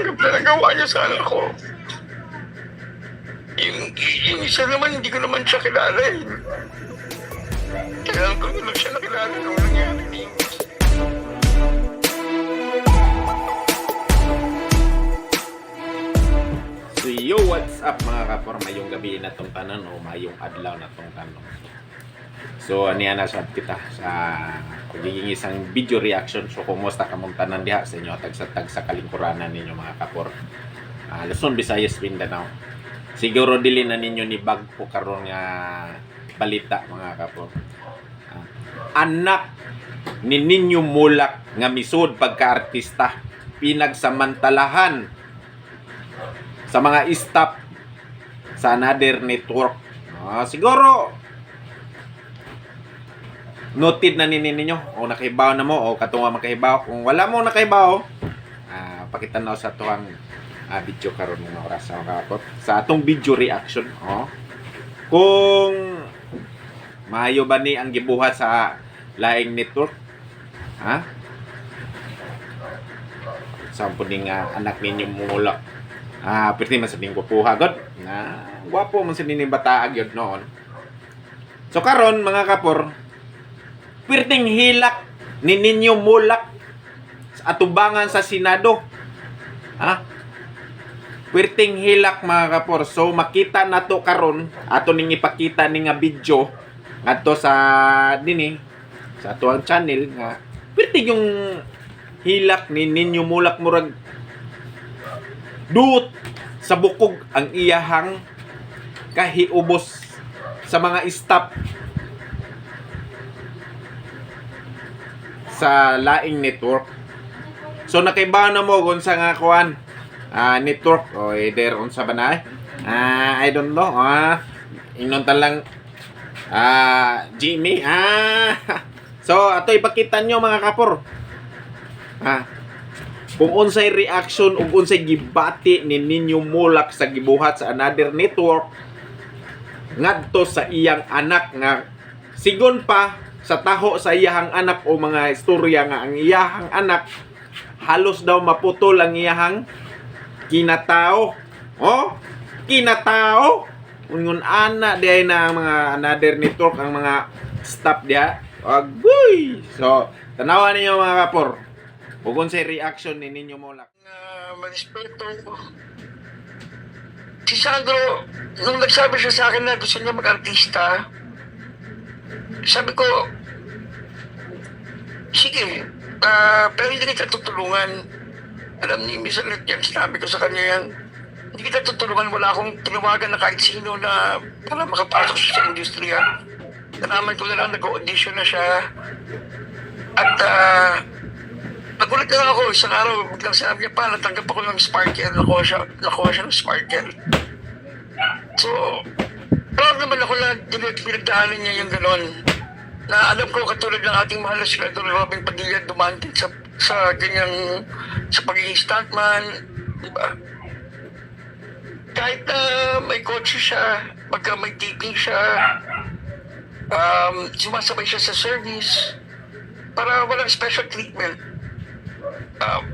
matanggap na nagawa niya sa anak ko. Yung, yung isa naman, hindi ko naman siya kilala eh. Kailangan ko lang siya nakilala nung nangyari na. So yo, what's up mga kapor? Mayong gabi na tong tanan o mayong adlaw na tong tanan. So aniya na sad kita sa pagiging isang video reaction. So kumusta ka mong tanan diha sa inyo tag sa kalingkuranan ninyo mga kapor. Ah, Luzon, Visayas, Mindanao. Siguro dili na ninyo ni bag po karon nga balita mga kapor. Ah, anak ni Ninyo Mulak nga misud pagka-artista pinagsamantalahan sa mga staff sa another network. Ah, siguro noted na nini ninyo. O nakahibaw na mo. O katunga makahibaw. Kung wala mo nakahibaw ah pakita na sa tuwang ah, video karon nga oras. Sa kakot sa atong video reaction oh kung maayo ba ni ang gibuhat sa laing network? Ha? Sa puning nga anak ninyo mulak Ah, pwede man sabing kupuha god. Na gwapo man sa nini bataag yun noon. So karon mga kapor, pwedeng hilak ni ninyo mulak atubangan sa Senado. Ha? Pwedeng hilak mga kapor. So makita nato karon ato ning ipakita ni nga video ngadto sa dini sa ato ang channel nga pwede yung hilak ni ninyo mulak murag duot sa bukog ang iyahang kahiubos sa mga staff sa laing network. So nakaiba na mo kung sa nga kuan ah, network o either unsa ba na eh? Ah, I don't know. Ah, ingnon ta lang ah Jimmy. Ah. So ato ipakita nyo mga kapor. Ah, kung unsay reaction ug unsay gibati ni ninyo mulak sa gibuhat sa another network ngadto sa iyang anak nga sigon pa sa taho sa iyahang anak o mga istorya nga ang iyahang anak halos daw maputol ang iyahang kinatao. Oh kinatao! Ungon ana diay na ang mga another network ang mga staff diha. Agoy! So tanawa ninyo mga kapor. Ug unsay reaction ni ninyo mulak na marespeto ko. Si Sandro, nung nagsabi siya sa akin na gusto niya mag-artista, sabi ko, sige, ah, pero hindi kita tutulungan. Alam ni Miss Alet yan, sinabi ko sa kanya yan. Hindi kita tutulungan, wala akong tinawagan na kahit sino na para makapasok sa industriya. Nalaman ko na lang, nag-audition na siya. At ah, Nagulat na lang ako, isang araw, biglang sinabi niya pa, natanggap ako ng Sparkle, nakuha siya, nakuha siya ng Sparkle. So, proud naman ako din- pinagdaanan niya yung ganon. Na alam ko katulad ng ating mahal na si Pedro Robin Padilla dumaan din sa, sa ganyang, sa pagiging stuntman, di ba? Kahit na may kotse siya, pagka may taping siya, um, sumasabay siya sa service, para walang special treatment um,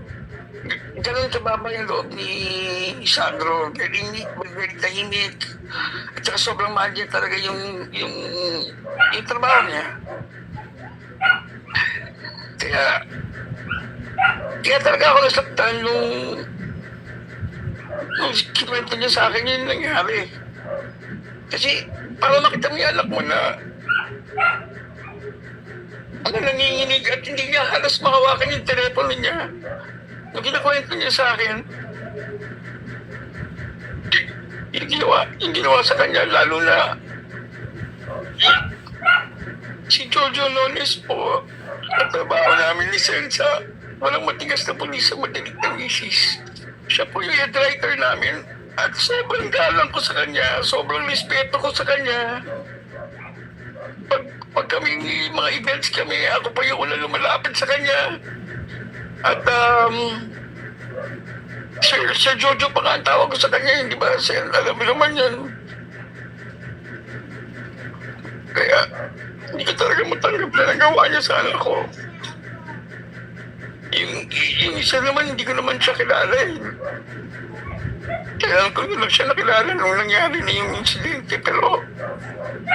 ganun kababa yung loob ni Sandro. Very tahimik. At saka sobrang mahal niya talaga yung, yung, yung trabaho niya. Kaya, kaya talaga ako nasaktan nung, nung kinuwento niya sa akin yung nangyari. Kasi, para makita mo yung anak mo na ano nanginginig at hindi niya halos mahawakan yung telepono niya. Nung kinakwento niya sa akin, yung ginawa, yung ginawa sa kanya, lalo na si Jojo Lones po, ang trabaho namin ni Sensa, walang matigas na pulis sa madalig na misis. Siya po yung head writer namin. At sobrang galang ko sa kanya, sobrang respeto ko sa kanya pag, pag kami mga events kami, ako pa yung unang lumalapit sa kanya. At um, Sir, Sir Jojo pa nga ang tawag ko sa kanya, hindi ba? Sir, alam mo naman yan. Kaya, hindi ko talaga matanggap na nagawa niya sa anak ko. Yung, yung isa naman, hindi ko naman siya kilala eh. Kaya ko lang siya nakilala nung nangyari na yung insidente. Pero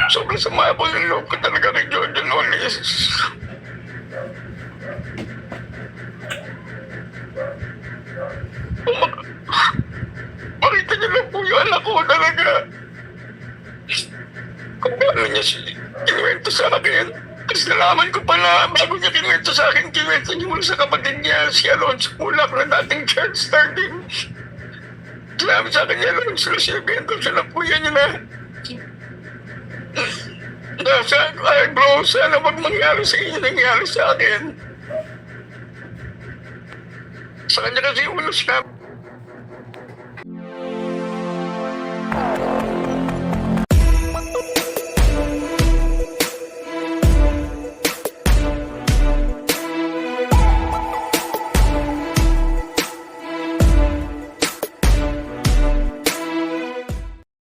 sobrang sama po yung loob ko talaga kay Jordan Oles. Mak- Niyo lang po yung anak ko talaga. Kung paano niya si kinuwento sa akin. Tapos nalaman ko pa na bago niya kinuwento sa akin, kinuwento niya mula sa kapatid niya, si Alonso Mulak na dating church starting. Sinabi sa akin niya, Alonso, sinabento siya ng kuya niya na Nasa, ay bro, sana wag mangyari sa inyo nangyari sa akin. Sa kanya kasi ulo sinabi,